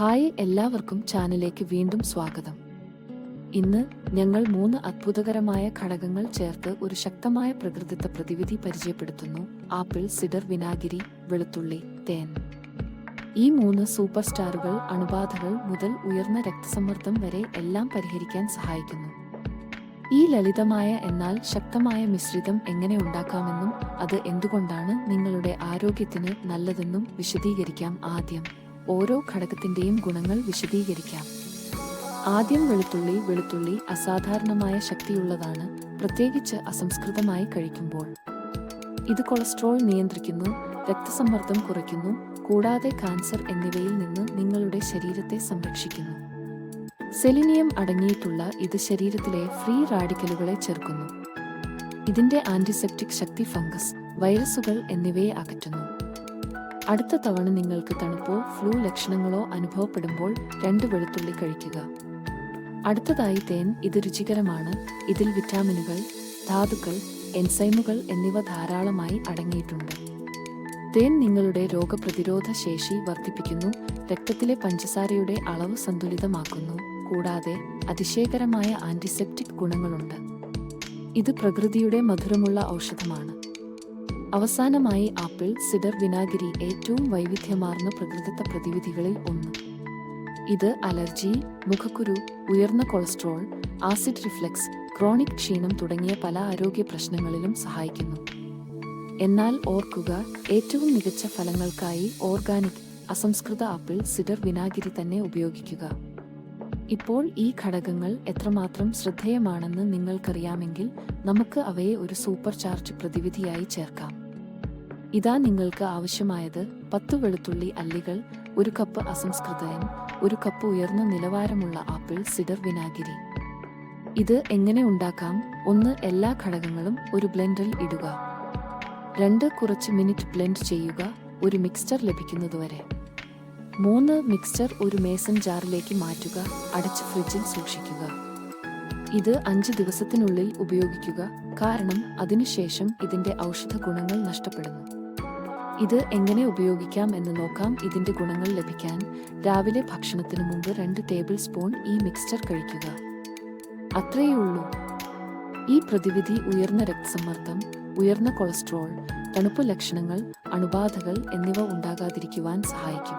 Hi എല്ലാവർക്കും ചാനലിലേക്ക് വീണ്ടും സ്വാഗതം. ഇന്ന് ഞങ്ങൾ മൂന്ന് അത്ഭുതകരമായ ഘടകങ്ങൾ ചേർത്ത് ഒരു ശക്തമായ പ്രകൃതിത്വ പ്രതിവിധി പരിചയപ്പെടുത്തുന്നു. ആപ്പിൾ സിഡർ വിനാഗിരി വെളുത്തുള്ളി തേൻ. ഈ മൂന്ന് സൂപ്പർ സ്റ്റാറുകൾ അണുബാധകൾ മുതൽ ഉയർന്ന രക്തസമ്മർദ്ദം വരെ എല്ലാം പരിഹരിക്കാൻ സഹായിക്കുന്നു. ഈ ലളിതമായ എന്നാൽ ശക്തമായ മിശ്രിതം എങ്ങനെ ഉണ്ടാക്കാമെന്നും അത് എന്തുകൊണ്ടാണ് നിങ്ങളുടെ ആരോഗ്യത്തിന് നല്ലതെന്നും വിശദീകരിക്കാം ആദ്യം. ഓരോ ഘടകത്തിന്റെയും ഗുണങ്ങൾ വിശദീകരിക്കാം. ആദ്യം വെളുത്തുള്ളി വെളുത്തുള്ളി അസാധാരണമായ ശക്തിയുള്ളതാണ് പ്രത്യേകിച്ച് അസംസ്കൃതമായി കഴിക്കുമ്പോൾ. ഇത് കൊളസ്ട്രോൾ നിയന്ത്രിക്കുന്നു രക്തസമ്മർദ്ദം കുറയ്ക്കുന്നു കൂടാതെ കാൻസർ എന്നിവയിൽ നിന്ന് നിങ്ങളുടെ ശരീരത്തെ സംരക്ഷിക്കുന്നു. സെലിനിയം അടങ്ങിയിട്ടുള്ള ഇത് ശരീരത്തിലെ ഫ്രീ റാഡിക്കലുകളെ ചേർക്കുന്നു ഇതിന്റെ ആന്റിസെപ്റ്റിക് ശക്തി ഫംഗസ് വൈറസുകൾ എന്നിവയെ അകറ്റുന്നു. അടുത്ത തവണ നിങ്ങൾക്ക് തണുപ്പോ ഫ്ലൂ ലക്ഷണങ്ങളോ അനുഭവപ്പെടുമ്പോൾ രണ്ട് വെളുത്തുള്ളി കഴിക്കുക. അടുത്തതായി തേൻ ഇത് രുചികരമാണ്. ഇതിൽ വിറ്റാമിനുകൾ ധാതുക്കൾ എൻസൈമുകൾ എന്നിവ ധാരാളമായി അടങ്ങിയിട്ടുണ്ട്. തേൻ നിങ്ങളുടെ രോഗപ്രതിരോധ ശേഷി വർദ്ധിപ്പിക്കുന്നു രക്തത്തിലെ പഞ്ചസാരയുടെ അളവ് സന്തുലിതമാക്കുന്നു കൂടാതെ അതിശയകരമായ ആന്റിസെപ്റ്റിക് ഗുണങ്ങളുണ്ട്. ഇത് പ്രകൃതിയുടെ മധുരമുള്ള ഔഷധമാണ്. അവസാനമായി ആപ്പിൾ സിഡർ വിനാഗിരി ഏറ്റവും വൈവിധ്യമാർന്ന പ്രകൃതിദത്ത പ്രതിവിധികളിൽ ഒന്ന്. ഇത് അലർജി മുഖക്കുരു ഉയർന്ന കൊളസ്ട്രോൾ ആസിഡ് റിഫ്ലക്സ് ക്രോണിക് ക്ഷീണം തുടങ്ങിയ പല ആരോഗ്യ പ്രശ്നങ്ങളിലും സഹായിക്കുന്നു. എന്നാൽ ഓർക്കുക ഏറ്റവും മികച്ച ഫലങ്ങൾക്കായി ഓർഗാനിക് അസംസ്കൃത ആപ്പിൾ സിഡർ വിനാഗിരി തന്നെ ഉപയോഗിക്കുക. ഇപ്പോൾ ഈ ഘടകങ്ങൾ എത്രമാത്രം ശ്രദ്ധേയമാണെന്ന് നിങ്ങൾക്കറിയാമെങ്കിൽ നമുക്ക് അവയെ ഒരു സൂപ്പർ ചാർജ് പ്രതിവിധിയായി ചേർക്കാം. ഇതാ നിങ്ങൾക്ക് ആവശ്യമായത് പത്ത് വെളുത്തുള്ളി അല്ലികൾ ഒരു കപ്പ് അസംസ്കൃതയൻ ഒരു കപ്പ് ഉയർന്ന നിലവാരമുള്ള ആപ്പിൾ സിഡർ വിനാഗിരി. ഇത് എങ്ങനെ ഉണ്ടാക്കാം? ഒന്ന് എല്ലാ ഘടകങ്ങളും ഒരു ബ്ലെൻഡറിൽ ഇടുക. രണ്ട് കുറച്ച് മിനിറ്റ് ബ്ലെൻഡ് ചെയ്യുക ഒരു മിക്സ്ചർ ലഭിക്കുന്നതുവരെ. മൂന്ന് മിക്സ്ചർ ഒരു മേസൺ ജാറിലേക്ക് മാറ്റുക അടച്ച് ഫ്രിഡ്ജിൽ സൂക്ഷിക്കുക. ഇത് അഞ്ച് ദിവസത്തിനുള്ളിൽ ഉപയോഗിക്കുക കാരണം അതിനുശേഷം ഇതിന്റെ ഔഷധ ഗുണങ്ങൾ നഷ്ടപ്പെടുന്നു. ഇത് എങ്ങനെ ഉപയോഗിക്കാം എന്ന് നോക്കാം. ഇതിന്റെ ഗുണങ്ങൾ ലഭിക്കാൻ രാവിലെ ഭക്ഷണത്തിന് മുമ്പ് രണ്ട് ടേബിൾ സ്പൂൺ ഈ മിക്സ്ചർ കഴിക്കുക. അത്രയേ ഉള്ളൂ. ഈ പ്രതിവിധി ഉയർന്ന രക്തസമ്മർദ്ദം ഉയർന്ന കൊളസ്ട്രോൾ തണുപ്പ് ലക്ഷണങ്ങൾ അണുബാധകൾ എന്നിവ ഉണ്ടാകാതിരിക്കുവാൻ സഹായിക്കും.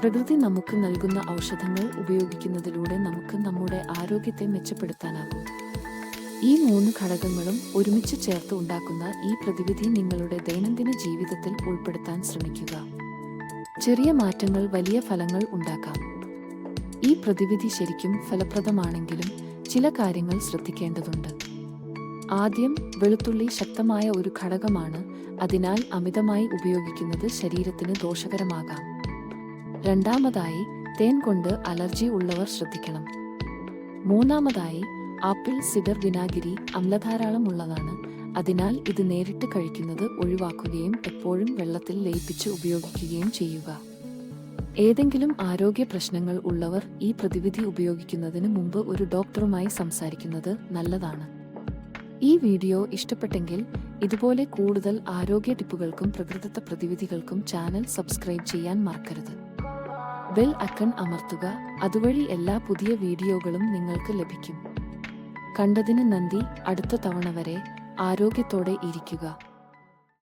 പ്രകൃതി നമുക്ക് നൽകുന്ന ഔഷധങ്ങൾ ഉപയോഗിക്കുന്നതിലൂടെ നമുക്ക് നമ്മുടെ ആരോഗ്യത്തെ മെച്ചപ്പെടുത്താനാകും. ഈ മൂന്ന് ഘടകങ്ങളും ഒരുമിച്ച് ചേർത്ത് ഉണ്ടാക്കുന്ന ഈ പ്രതിവിധി നിങ്ങളുടെ ദൈനംദിന ജീവിതത്തിൽ ഉൾപ്പെടുത്താൻ ശ്രമിക്കുക. ചെറിയ മാറ്റങ്ങൾ വലിയ ഫലങ്ങൾ ഉണ്ടാക്കാം. ഈ പ്രതിവിധി ശരിക്കും ഫലപ്രദമാണെങ്കിലും ചില കാര്യങ്ങൾ ശ്രദ്ധിക്കേണ്ടതുണ്ട്. ആദ്യം വെളുത്തുള്ളി ശക്തമായ ഒരു ഘടകമാണ് അതിനാൽ അമിതമായി ഉപയോഗിക്കുന്നത് ശരീരത്തിന് ദോഷകരമാകാം. രണ്ടാമതായി തേൻ കൊണ്ട് അലർജി ഉള്ളവർ ശ്രദ്ധിക്കണം. മൂന്നാമതായി ആപ്പിൾ സിഡർ വിനാഗിരി അമ്ലധാരാളം ഉള്ളതാണ്. അതിനാൽ ഇത് നേരിട്ട് കഴിക്കുന്നത് ഒഴിവാക്കുകയും എപ്പോഴും വെള്ളത്തിൽ ലയിപ്പിച്ച് ഉപയോഗിക്കുകയും ചെയ്യുക. ഏതെങ്കിലും ആരോഗ്യ പ്രശ്നങ്ങൾ ഉള്ളവർ ഈ പ്രതിവിധി ഉപയോഗിക്കുന്നതിന് മുമ്പ് ഒരു ഡോക്ടറുമായി സംസാരിക്കുന്നത് നല്ലതാണ്. ഈ വീഡിയോ ഇഷ്ടപ്പെട്ടെങ്കിൽ ഇതുപോലെ കൂടുതൽ ആരോഗ്യ ടിപ്പുകൾക്കും പ്രകൃതിദത്ത പ്രതിവിധികൾക്കും ചാനൽ സബ്സ്ക്രൈബ് ചെയ്യാൻ മറക്കരുത്. ബെൽ അക്കൺ അമർത്തുക അതുവഴി എല്ലാ പുതിയ വീഡിയോകളും നിങ്ങൾക്ക് ലഭിക്കും. കണ്ടതിന് നന്ദി. അടുത്ത തവണ വരെ ആരോഗ്യത്തോടെ ഇരിക്കുക.